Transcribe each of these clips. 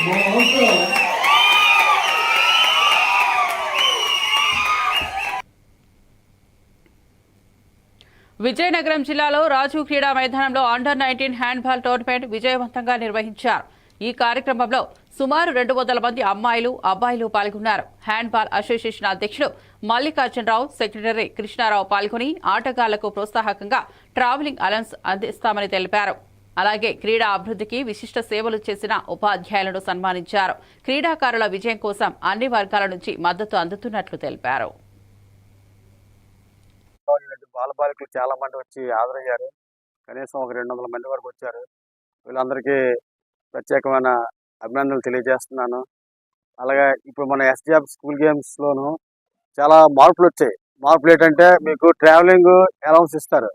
విజయనగరం జిల్లాలో రాజు క్రీడా మైదానంలో అండర్ నైన్టీన్ హ్యాండ్బాల్ టోర్నమెంట్ విజయవంతంగా నిర్వహించారు. ఈ కార్యక్రమంలో సుమారు రెండు వందల మంది అమ్మాయిలు అబ్బాయిలు పాల్గొన్నారు. హ్యాండ్బాల్ అసోసియేషన్ అధ్యక్షుడు మల్లికార్జునరావు సెక్రటరీ కృష్ణారావు పాల్గొని ఆటగాళ్ళకు ప్రోత్సాహకంగా ట్రావెలింగ్ అలవెన్స్ అందిస్తామని తెలిపారు. అలాగే క్రీడా అభివృద్ధికి విశిష్ట సేవలు చేసిన ఉపాధ్యాయులను సన్మానించారు. క్రీడాకారుల విజయం కోసం అన్ని వర్గాల నుంచి మద్దతు అందుతున్నట్లు తెలిపారు. బాలబాలికలు చాలా మంది వచ్చి హాజరయ్యారు. కనీసం ఒక రెండు వందల మంది వరకు వచ్చారు. వీళ్ళందరికీ ప్రత్యేకమైన అభినందనలు తెలియజేస్తున్నాను. అలాగే ఇప్పుడు మన ఎస్డిఎఫ్ స్కూల్ గేమ్స్లోను చాలా మార్పులు వచ్చాయి. మార్పులు ఏంటంటే మీకు ట్రావెలింగ్ అలౌన్స్ ఇస్తారు.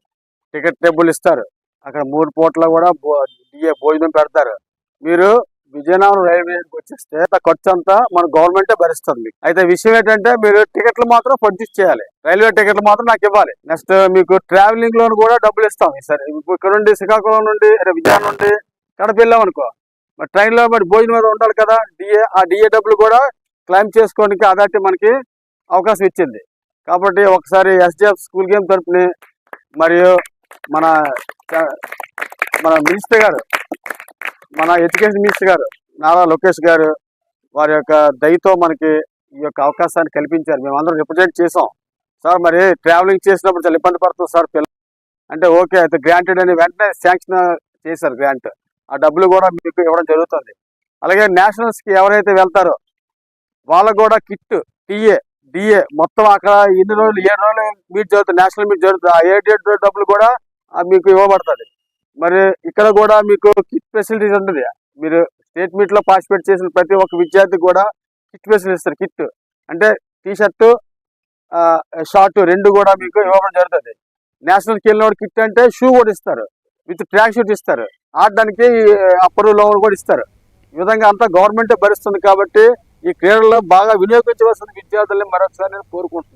టికెట్ టేబుల్ ఇస్తారు. అక్కడ మూడు పూట్ల కూడా డిఏ భోజనం పెడతారు. మీరు విజయనగరం రైల్వేకి వచ్చేస్తే ఆ ఖర్చు అంతా మన గవర్నమెంటే భరిస్తుంది. మీకు అయితే విషయం ఏంటంటే మీరు టికెట్లు మాత్రం పర్చేస్ చేయాలి. రైల్వే టికెట్లు మాత్రం నాకు ఇవ్వాలి. నెక్స్ట్ మీకు ట్రావెలింగ్ లోన్ కూడా డబ్బులు ఇస్తాం. ఈసారి ఇక్కడ నుండి శ్రీకాకుళం నుండి విజయనగరం నుండి కడప వెళ్ళాం అనుకో. మరి ట్రైన్లో మరి భోజనం మీద ఉండాలి కదా డిఏ ఆ డిఏ డబ్బులు కూడా క్లైమ్ చేసుకోవడానికి అదాటి మనకి అవకాశం ఇచ్చింది. కాబట్టి ఒకసారి ఎస్డిఎఫ్ స్కూల్ గేమ్ తరఫుని మరియు మన మన మినిస్టర్ గారు మన ఎడ్యుకేషన్ మినిస్టర్ గారు నారా లోకేష్ గారు వారి యొక్క దయతో మనకి ఈ యొక్క అవకాశాన్ని కల్పించారు. మేము అందరం రిప్రజెంట్ చేసాం సార్ మరి ట్రావెలింగ్ చేసినప్పుడు చాలా ఇబ్బంది పడుతుంది సార్ పిల్ల అంటే ఓకే అయితే గ్రాంటెడ్ అని వెంటనే శాంక్షన్ చేశారు గ్రాంట్. ఆ డబ్బులు కూడా మీకు ఇవ్వడం జరుగుతుంది. అలాగే నేషనల్స్కి ఎవరైతే వెళ్తారో వాళ్ళకు కూడా కిట్ టీఏ డిఏ మొత్తం అక్కడ ఎన్ని రోజులు ఏడు రోజులు మీట్ జరుగుతుంది నేషనల్ మీట్ జరుగుతుంది ఆ ఏడు డబ్బులు కూడా మీకు ఇవ్వబడుతుంది. మరి ఇక్కడ కూడా మీకు కిట్ ఫెసిలిటీస్ ఉంటుంది. మీరు స్టేట్ మీట్లో పార్టిసిపేట్ చేసిన ప్రతి ఒక్క విద్యార్థికి కూడా కిట్ ఫెసిలిటీ ఇస్తారు. కిట్ అంటే టీషర్ట్ షార్ట్ రెండు కూడా మీకు ఇవ్వడం జరుగుతుంది. నేషనల్కి వెళ్ళిన కిట్ అంటే షూ కూడా ఇస్తారు. విత్ ట్రాక్ షూట్ ఇస్తారు. ఆడడానికి అప్పర్ లోన్ కూడా ఇస్తారు. ఈ విధంగా అంతా గవర్నమెంటే భరిస్తుంది కాబట్టి ఈ క్రీడల్లో బాగా వినియోగించవలసిన విద్యార్థుల్ని మరొకసారి నేను కోరుకుంటున్నాను.